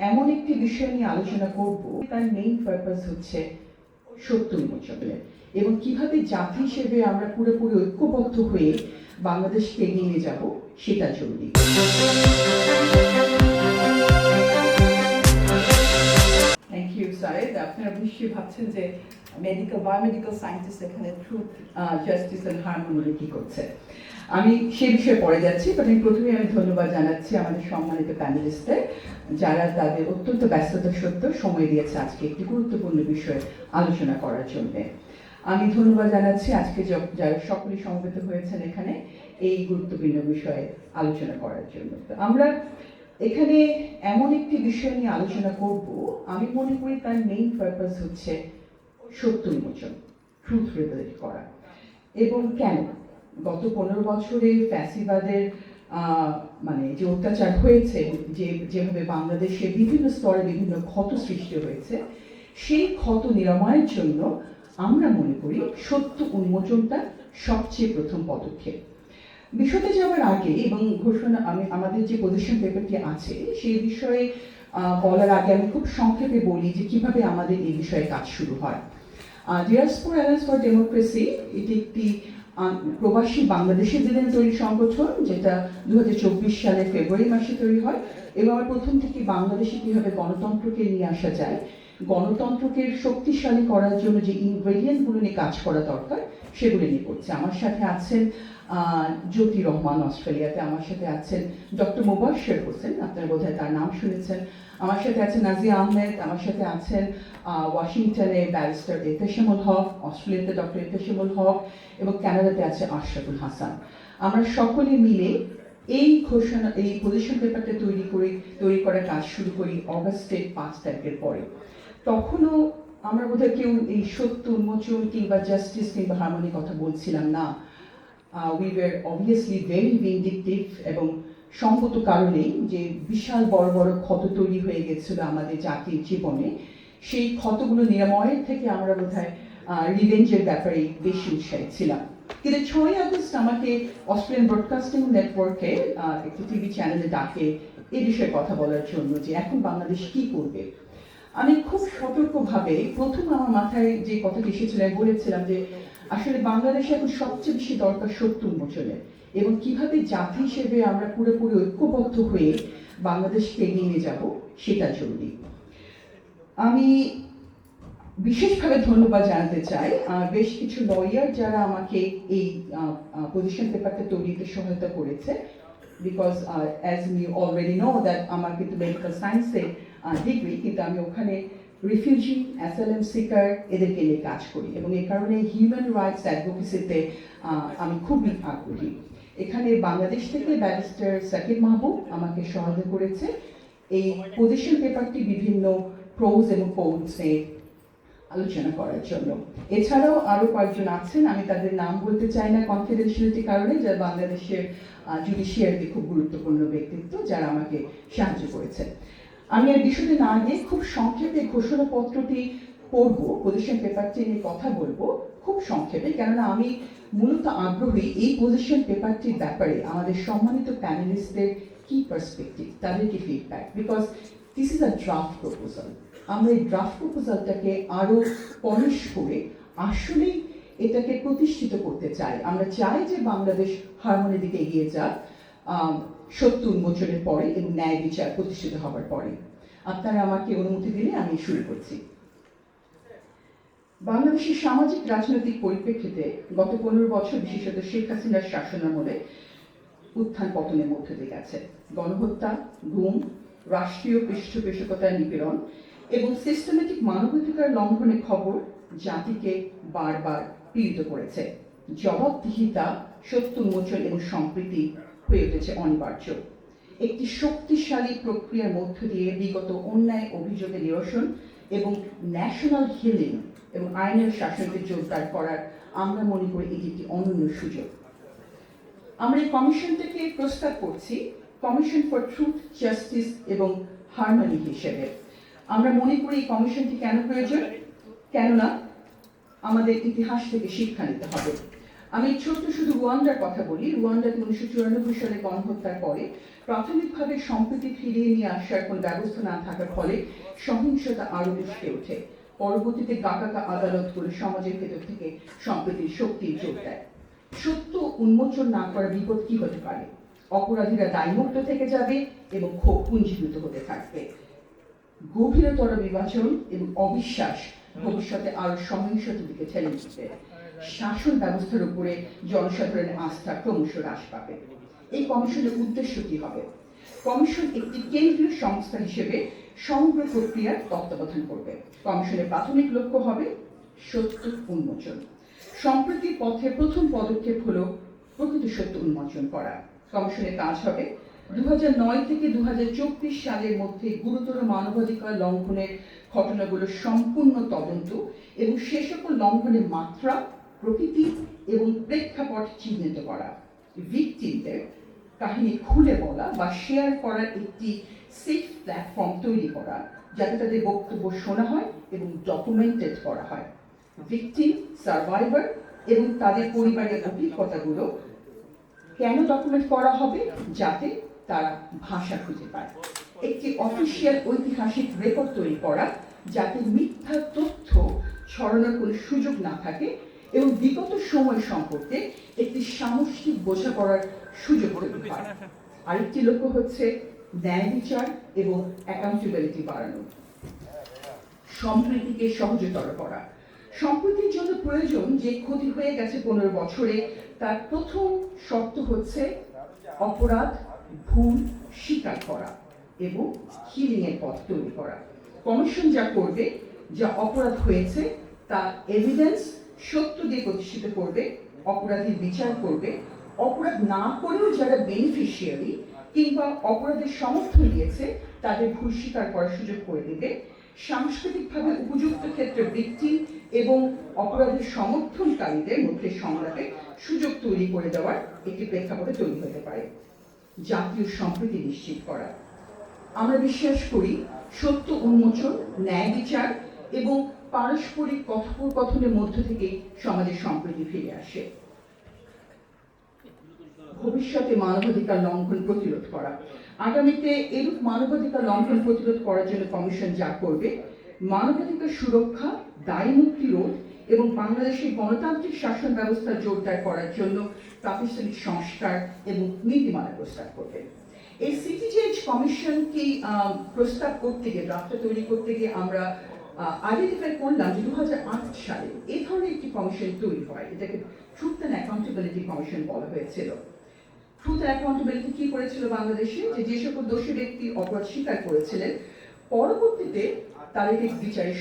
এমন একটি বিষয় নিয়ে আলোচনা করব, তার মেইন পারপাস হচ্ছে সত্য উন্মোচনের এবং কীভাবে জাতি হিসেবে আমরা পুরোপুরি ঐক্যবদ্ধ হয়ে বাংলাদেশকে নিয়ে যাব সেটা জরুরি। থ্যাংক ইউ সাইদ আপনারা নিশ্চয়ই ভাবছেন যে মেডিকেল বায়োমেডিকেল সায়েন্টিস্ট এখানে ট্রুথ জাস্টিস অ্যান্ড হারমোনি কি করছে। আমি সে বিষয়ে পড়ে যাচ্ছি বাট আমি প্রথমে আমি ধন্যবাদ জানাচ্ছি আমাদের সম্মানিত প্যানেলিস্টদের যারা তাদের অত্যন্ত ব্যস্ততা সত্ত্বেও সময় দিয়েছে আজকে একটি গুরুত্বপূর্ণ বিষয়ে আলোচনা করার জন্য। আমি ধন্যবাদ জানাচ্ছি আজকে যারা সকলেই সমবেত হয়েছেন এখানে, এই গুরুত্বপূর্ণ বিষয়ে আলোচনা করার জন্য। আমরা এখানে এমন একটি বিষয় নিয়ে আলোচনা করব, আমি মনে করি তার মেইন পারপাস হচ্ছে সত্য উন্মোচন ট্রুথ রিভেল করা। এবং কেন? গত পনেরো বছরে ফ্যাসিবাদের মানে যে অত্যাচার হয়েছে, যে, যেভাবে বাংলাদেশে বিভিন্ন স্তরে বিভিন্ন ক্ষত সৃষ্টি হয়েছে, সেই ক্ষত নিরাময়ের জন্য আমরা মনে করি সত্য উন্মোচনটা সবচেয়ে প্রথম পদক্ষেপ। বিষয়তে যাওয়ার আগে এবং ঘোষণা, আমি, আমাদের যে পজিশন পেপারটি আছে, সেই বিষয়ে বলার আগে আমি খুব সংক্ষেপে বলি যে কীভাবে আমাদের এই বিষয়ে কাজ শুরু হয়। ডিয়াসপোর অ্যালায়েন্স ফর ডেমোক্রেসি এটি একটি প্রবাসী বাংলাদেশিদের তৈরি সংগঠন, যেটা দু সালে ফেব্রুয়ারি মাসে তৈরি হয়, এবং প্রথম থেকে বাংলাদেশে কীভাবে গণতন্ত্রকে নিয়ে আসা যায়, গণতন্ত্রকে শক্তিশালী করার জন্য যে ইনগ্রেডিয়েন্টগুলো নিয়ে কাজ করা দরকার, সেগুলো নিয়ে করছে। আমার সাথে আছেন জ্যোতি রহমান অস্ট্রেলিয়াতে, আমার সাথে আছেন ডক্টর মুবাশির হোসেন, আপনারা বোধহয় তার নাম শুনেছেন। আমার সাথে আছেন নাজিয়া আহমেদ, আমার সাথে আছেন ওয়াশিংটনে ব্যারিস্টার এতেশামুল হক, অস্ট্রেলিয়াতে ডক্টর এতেশামুল হক এবং কানাডাতে আছে আশরাফুল হাসান। আমরা সকলে মিলে এই ঘোষণা, এই পজিশন পেপারটা তৈরি করে, তৈরি করার কাজ শুরু করি অগাস্টের পাঁচ তারিখের পরে। তখনও আমরা বোধহয় কেউ এই সত্য উন্মোচন কিংবা জাস্টিস কিংবা হারমোনি কথা বলছিলাম না। We were obviously very vindictive এবং সঙ্গত কারণেই যে বিশাল বড় বড় ক্ষত তৈরি হয়ে গেছিল আমাদের জাতির জীবনে, সেই ক্ষতগুলো নিরাময়ের থেকে আমরা বোধহয় রিভেঞ্জের ব্যাপারে বেশি উৎসাহী ছিলাম। কিন্তু ছয় আগস্ট আমাকে অস্ট্রেলিয়ান ব্রডকাস্টিং নেটওয়ার্কে একটি টিভি চ্যানেলে ডাকে এ বিষয়ে কথা বলার জন্য যে এখন বাংলাদেশ কি করবে। আমি খুব সতর্কভাবে প্রথম আমার মাথায় যে কথাটি এসেছিল বলেছিলাম যে আসলে বাংলাদেশে এখন সবচেয়ে বেশি দরকার সত্য উন্মোচনের এবং কীভাবে জাতি হিসেবে আমরা পুরোপুরি ঐক্যবদ্ধ হয়ে বাংলাদেশকে নিয়ে যাব সেটা জরুরি আমি বিশেষভাবে ধন্যবাদ জানাতে চাই বেশ কিছু লয়ার যারা আমাকে এই পজিশন পেপারটা তৈরিতে সহায়তা করেছে। Because as you already know that আমার কিন্তু মেডিকেল সায়েন্সে ডিগ্রি কিন্তু আমি ওখানে রিফিউজি অ্যাসাইলাম সিকার এদেরকে নিয়ে কাজ করি। এবং এ কারণে হিউম্যান রাইটস অ্যাডভোকেসিতে আমি খুবই আগ্রহী। এখানে বাংলাদেশ থেকে ব্যারিস্টার সাকিব মাহবুব আমাকে সহায়তা করেছে। এই পজিশন পেপারটি বিভিন্ন প্রোজ এবং কোডসে আলোচনা করার জন্য। এছাড়াও আরও কয়েকজন আছেন, আমি তাদের নাম বলতে চাই না কনফিডেন্সিয়ালিটি কারণে যারা বাংলাদেশের জুডিশিয়ারিতে খুব গুরুত্বপূর্ণ ব্যক্তিত্ব, যারা আমাকে সাহায্য করেছেন। আমি আর বিষয়টি না গিয়ে খুব সংক্ষেপে ঘোষণাপত্রটি পড়ব পজিশন পেপারটি নিয়ে কথা বলব, খুব সংক্ষেপে, কেননা আমি মূলত আগ্রহী এই পজিশন পেপারটির ব্যাপারে আমাদের সম্মানিত প্যানেলিস্টদের কি পার্সপেক্টিভ তাদের কি feedback because this is a draft proposal আমরা এই ড্রাফট প্রপোজালটাকে আরও পলিশ করে আসলেই এটাকে প্রতিষ্ঠিত করতে চাই। আমরা চাই যে বাংলাদেশ হারমোনির দিকে এগিয়ে যাক সত্য উন্মোচনের পরে এবং ন্যায় বিচার প্রতিষ্ঠিত হবার পরে। আপনারা আমাকে অনুমতি দিলে আমি শুরু করছি। বাংলাদেশের সামাজিক রাজনৈতিক পরিপ্রেক্ষিতে গত পনেরো বছর বিশেষত শেখ হাসিনার শাসনামলে উত্থান পতনের মধ্য দিয়ে গেছে। গণহত্যা, গুম, রাষ্ট্রীয় পৃষ্ঠপোষকতার নিপীড়ন এবং সিস্টেমেটিক মানবাধিকার লঙ্ঘনের খবর জাতিকে বারবার পীড়িত করেছে। জবাবদিহিতা, সত্য উন্মোচন এবং সম্প্রীতি হয়ে উঠেছে অনিবার্য। একটি শক্তিশালী প্রক্রিয়ার মধ্য দিয়ে বিগত অন্যায় অভিযোগের নিরসন এবং ন্যাশনাল হিলিং এবং আইনের শাসনকে জোরদার করার আমরা মনে করি এটি একটি অনন্য সুযোগ। আমরা এই কমিশনটাকে প্রস্তাব করছি কমিশন ফর ট্রুথ জাস্টিস এবং হারমোনি হিসেবে। আমরা মনে করি এই কমিশনটি কেন প্রয়োজন? কেননা আমাদের ইতিহাস থেকে শিক্ষা নিতে হবে। আমি ছোট্ট শুধু রুয়ান্ডার কথা বলি। রুয়ান্ডাতে উনিশশো চুরানব্বই সালে গণহত্যার পরে প্রাথমিকভাবে সম্প্রীতি ফিরিয়ে নিয়ে আসার কোনো ব্যবস্থা না থাকার ফলে সহিংসতা আরও উঠে ওঠে। পরবর্তীতে গাকাকা আদালতগুলো সমাজের ভেতর থেকে সম্প্রীতির শক্তির জোর দেয়। সত্য উন্মোচন না করার বিপদ কি হতে পারে? অপরাধীরা দায়মুক্ত থেকে যাবে এবং ক্ষোভ পুঞ্জীভূত হতে থাকবে। গভীরতর বিভাজন এবং অবিশ্বাস ভবিষ্যতে আরও সহিংসতার দিকে ঠেলে দিচ্ছে শাসন ব্যবস্থার উপরে জনসাধারণের আস্থা ক্রমশ হ্রাস পাবে। এই কমিশনের উদ্দেশ্য কি হবে? কমিশন একটি কেন্দ্রীয় সংস্থা হিসেবে সমগ্র প্রক্রিয়ার তত্ত্বাবধান করবে। কমিশনের প্রাথমিক লক্ষ্য হবে সত্য উন্মোচন। সম্প্রতি পথে প্রথম পদক্ষেপ হলো প্রকৃত সত্য উন্মোচন করা। কমিশনের কাজ হবে দু থেকে দু সালের মধ্যে গুরুতর মানবাধিকার লঙ্ঘনের ঘটনাগুলো সম্পূর্ণ তদন্ত এবং সে সকল লঙ্ঘনের মাত্রা, প্রকৃতি এবং প্রেক্ষাপট চিহ্নিত করা। ভিকটিমদের কাহিনী খুলে বলা বা শেয়ার করার একটি সেফ প্ল্যাটফর্ম তৈরি করা, যাতে তাদের বক্তব্য শোনা হয় এবং ডকুমেন্টেড করা হয়। ভিকটিম সার্ভাইভার এবং তাদের পরিবারের অভিজ্ঞতাগুলো কেন ডকুমেন্ট করা হবে, যাতে তারা ভাষা খুঁজে পায়। একটি অফিসিয়াল ঐতিহাসিক রেকর্ড তৈরি করা, যাতে মিথ্যা তথ্য ছড়ানোর কোনো সুযোগ না থাকে এবং বিগত সময় সম্পর্কে একটি সামষ্টিক বোঝাপড়ার সুযোগ তৈরি হয়। আরেকটি লক্ষ্য হচ্ছে ন্যায় বিচার এবং অ্যাকাউন্টেবিলিটি বাড়ানো। সম্প্রীতিকে সহজতর করা। সম্প্রীতির জন্য প্রয়োজন যে ক্ষতি হয়ে গেছে পনেরো বছরে, তার প্রথম শর্ত হচ্ছে অপরাধ, ভুল স্বীকার করা এবং হিলিং এর পথ তৈরি করা। কমিশন যা করবে, যা অপরাধ হয়েছে তা এভিডেন্স সত্য দিয়ে প্রতিষ্ঠিত করবে, অপরাধীর বিচার করবে। অপরাধ না করেও যারা বেনিফিশিয়ারি কিংবা অপরাধের সমর্থন দিয়েছে, তাদের ভুল স্বীকার করার সুযোগ করে দেবে। সাংস্কৃতিকভাবে উপযুক্ত ক্ষেত্রে ব্যক্তি এবং অপরাধের সমর্থনকারীদের মধ্যে সংলাপে সুযোগ তৈরি করে দেওয়ার একটি প্রেক্ষাপটে তৈরি হতে পারে। জাতীয় সম্প্রীতি নিশ্চিত করা। আমরা বিশ্বাস করি, সত্য উন্মোচন, ন্যায় বিচার এবং পারস্পরিক কথোপকথনের মধ্য থেকে সমাজের সম্প্রীতি ফিরে আসে। ভবিষ্যতে মানবাধিকার লঙ্ঘন প্রতিরোধ করা। আগামীতে এরূপ মানবাধিকার লঙ্ঘন প্রতিরোধ করার জন্য কমিশন যা করবে, মানবাধিকার সুরক্ষা, দায়ী রোধ এবং বাংলাদেশের গণতান্ত্রিক শাসন ব্যবস্থা জোরদার করার জন্য প্রাতিষ্ঠানিক সংস্কার এবং নীতিমালা প্রস্তাব করবে। এই সিটি চেঞ্জ কমিশনকে প্রস্তাব করতে গিয়ে ড্রাফটটা তৈরি করতে গিয়ে আমরা আইডেন্টিফাই করলাম যে দু সালে এ ধরনের একটি কমিশন তৈরি হয়। এটাকে ট্রুথ অ্যান্ড অ্যাকাউন্টেবিলিটি কমিশন বলা হয়েছিল। ট্রুথ কি করেছিল বাংলাদেশে? যে যে সকল দোষী ব্যক্তি অপরাধ স্বীকার করেছিলেন, পরবর্তীতে তাদেরকে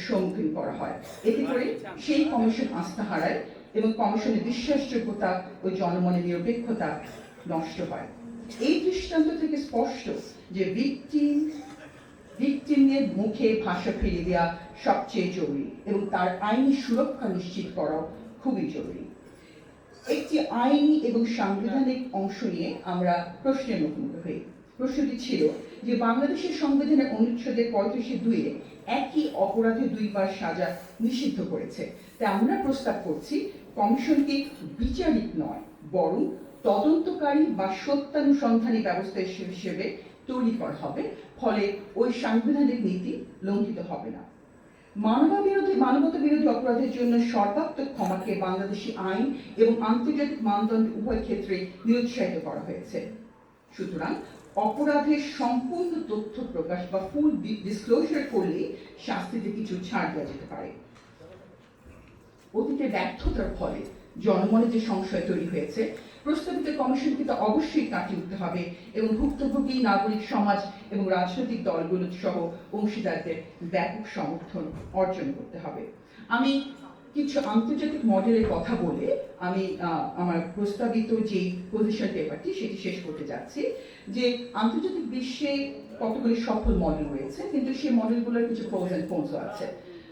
সম্মুখীন করা হয়। এতে করে সেই কমিশন আস্থা হারায় এবং কমিশনের বিশ্বাসযোগ্যতা ও জনমনের নিরপেক্ষতা নষ্ট হয়। এই দৃষ্টান্ত থেকে স্পষ্ট যে ভিকটিম ভিকটিমের মুখে ভাষা ফিরিয়ে দেওয়া সবচেয়ে জরুরি এবং তার আইনি সুরক্ষা নিশ্চিত করাও খুবই জরুরি। একটি আইনি এবং সাংবিধানিক অংশ নিয়ে আমরা প্রশ্নের মুখোমুখি হই। প্রশ্নটি ছিল যে বাংলাদেশের সংবিধানের অনুচ্ছেদের পঁয়ত্রিশে দুইয়ে একই অপরাধে দুইবার সাজা নিষিদ্ধ করেছে। তাই আমরা প্রস্তাব করছি কমিশনকে বিচারিক নয়, বরং তদন্তকারী বা সত্যানুসন্ধানী ব্যবস্থা হিসেবে তৈরি করা হবে, ফলে ওই সাংবিধানিক নীতি লঙ্ঘিত হবে না। মানবা বিরোধী মানবতা বিরোধী অপরাধের জন্য সর্বাত্মক ক্ষমাকে বাংলাদেশি আইন এবং আন্তর্জাতিক মানদণ্ড উভয় ক্ষেত্রে নিরুৎসাহিত করা হয়েছে। সুতরাং অপরাধের সম্পূর্ণ তথ্য প্রকাশ বা ফুল ডিসক্লোজার করলে শাস্তিতে কিছু ছাড় দেওয়া যেতে পারে। অতীতে ব্যর্থতার ফলে জনমনে যে সংশয় তৈরি হয়েছে, প্রস্তাবিত কমিশনকে তা অবশ্যই কাটিয়ে উঠতে হবে এবং ভুক্তভোগী, নাগরিক সমাজ এবং রাজনৈতিক দলগুলো সহ অংশীদারদের ব্যাপক সমর্থন অর্জন করতে হবে। আমি কিছু আন্তর্জাতিক মডেলের কথা বলে আমি আমার প্রস্তাবিত যে পজিশন পেপারটি সেটি শেষ করতে যাচ্ছি যে আন্তর্জাতিক বিশ্বে কতগুলি সফল মডেল রয়েছে, কিন্তু সেই মডেলগুলোর কিছু প্রোজ অ্যান্ড আছে।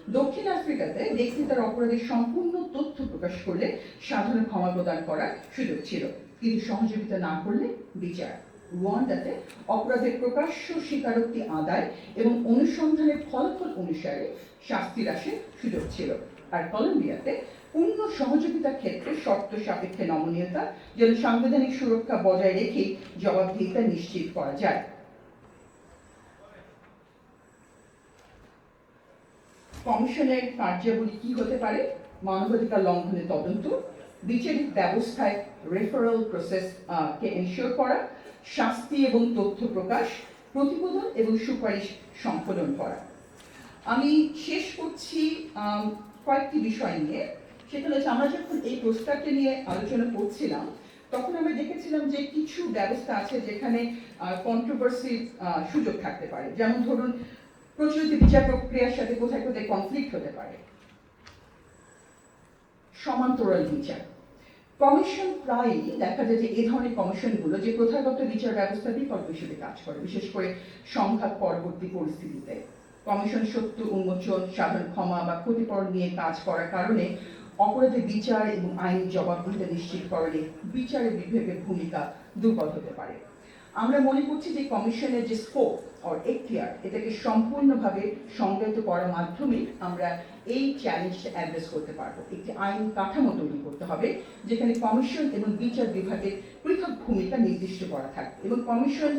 দক্ষিণ আফ্রিকাতে ব্যক্তি তার অপরাধের সম্পূর্ণ তথ্য প্রকাশ করলে সাধারণ ক্ষমা প্রদান করার সুযোগ ছিল। কিন্তু সহযোগিতা না করলে বিচার। রুয়ান্ডাতে অপরাধের প্রকাশ্য স্বীকারোক্তি আদায় এবং অনুসন্ধানের ফলাফল অনুসারে শাস্তির আসে সুযোগ ছিল। আর কলম্বিয়াতে পূর্ণ সহযোগিতার ক্ষেত্রে শর্ত সাপেক্ষে নমনীয়তা যেন সাংবিধানিক সুরক্ষা বজায় রেখেই জবাবদিহিতা নিশ্চিত করা যায়। কমিশনের কার্যাবলী কি হতে পারে? মানবাধিকার লঙ্ঘনের তদন্ত, বিচারিক ব্যবস্থায় রেফারেল প্রসেস কে এনশিওর করা, শাস্তি এবং তথ্য প্রকাশ, প্রতিবেদন এবং সুপারিশ সংকলন করা। আমি শেষ করছি কয়েকটি বিষয় নিয়ে। সেটা হচ্ছে, আমরা যখন এই প্রস্তাবটি নিয়ে আলোচনা করছিলাম, তখন আমরা দেখেছিলাম যে কিছু ব্যবস্থা আছে যেখানে কন্ট্রোভার্সির সুযোগ থাকতে পারে। যেমন ধরুন প্রচলিত বিচার প্রক্রিয়ার সাথে কোথায় কোথায় কনফ্লিক্ট হতে পারে? সমান্তরাল বিচার। কমিশন প্রায়ই দেখা যায় যে এই ধরনের কমিশনগুলো যে প্রথাগত বিচার ব্যবস্থা বিকল্প হিসেবে কাজ করে, বিশেষ করে সংঘাত পরবর্তী পরিস্থিতিতে। কমিশন সত্য, উন্মোচন, সাধারণ ক্ষমা বা ক্ষতিপূরণ নিয়ে কাজ করার কারণে অপরাধের বিচার এবং আইনি জবাবদিহিতা নিশ্চিতকরণে বিচারের বিভাগের ভূমিকা দুর্বল হতে পারে। আমরা মনে করছি যে কমিশনের যে স্কোপ অর এখতিয়ার, এটাকে সম্পূর্ণভাবে সংজ্ঞায়িত করার মাধ্যমে আমরা এই চ্যালেঞ্জটা অ্যাড্রেস করতে পারব। একটি আইন কাঠামো তৈরি করতে হবে, যেখানে কমিশন এবং বিচার বিভাগের পৃথক ভূমিকা নির্দিষ্ট করা থাকবে এবং কমিশন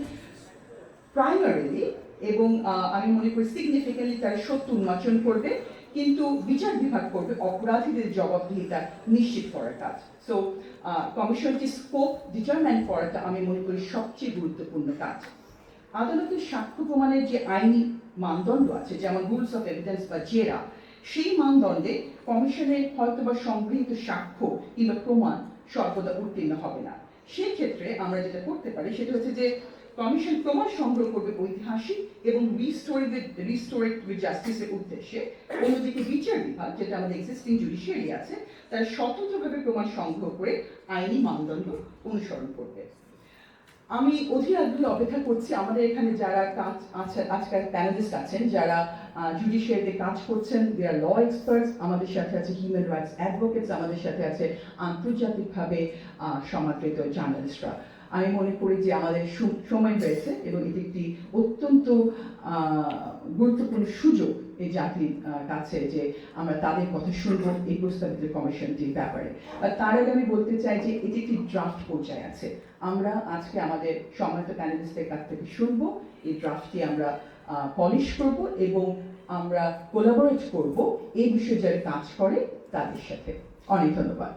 প্রাইমারিলি এবং আমি মনে করি সিগনিফিক্যান্টলি তার সত্য উন্মোচন করবে। কিন্তু বিচার বিভাগ করবে অপরাধীদের জবাবদিহিতা নিশ্চিত করার কাজ। সো কমিশনটি স্কোপ ডিটারমাইন করাটা আমি মনে করি সবচেয়ে গুরুত্বপূর্ণ কাজ। আদালতের সাক্ষ্য প্রমাণের যে আইনি মানদণ্ড আছে, যেমন রুলস অফ এভিডেন্স বা জেরা সেই মানদণ্ডে কমিশনের হয়তোবা সংগৃহীত সাক্ষ্য কিংবা প্রমাণ সর্বদা উত্তীর্ণ হবে না। সেই ক্ষেত্রে আমরা যেটা করতে পারি সেটা হচ্ছে যে কমিশন প্রমাণ সংগ্রহ করবে ঐতিহাসিক এবং রিস্টোরেড রিস্টোরেড জাস্টিসের উদ্দেশ্যে। অন্যদিকে বিচার বিভাগ, যেটা আমাদের এক্সিস্টিং জুডিশিয়ারি আছে, তারা স্বতন্ত্রভাবে প্রমাণ সংগ্রহ করে আইনি মানদণ্ড অনুসরণ করবে। আমি অধীর আগ্রহে অপেক্ষা করছি, আমাদের এখানে যারা কাজ আজকাল প্যানেলিস্ট আছেন, যারা জুডিশিয়ারিতে কাজ করছেন দে আর ল এক্সপার্টস আমাদের সাথে আছে হিউম্যান রাইটস অ্যাডভোকেটস আমাদের সাথে আছে আন্তর্জাতিকভাবে সমাদৃত জার্নালিস্টরা আমি মনে করি যে আমাদের সময় হয়েছে এবং এটি একটি অত্যন্ত গুরুত্বপূর্ণ সুযোগ এই জাতির কাছে যে আমরা তাদের কথা শুনব এই প্রস্তাবিত কমিশনটির ব্যাপারে। তার আগে আমি বলতে চাই যে এটি একটি ড্রাফট পর্যায়ে আছে। আমরা আজকে আমাদের সম্মানিত প্যানেলিস্টের কাছ থেকে শুনব, এই ড্রাফটটি আমরা পলিশ করব এবং আমরা কোলাবোরেট করব এই বিষয়ে যারা কাজ করে তাদের সাথে। অনেক ধন্যবাদ।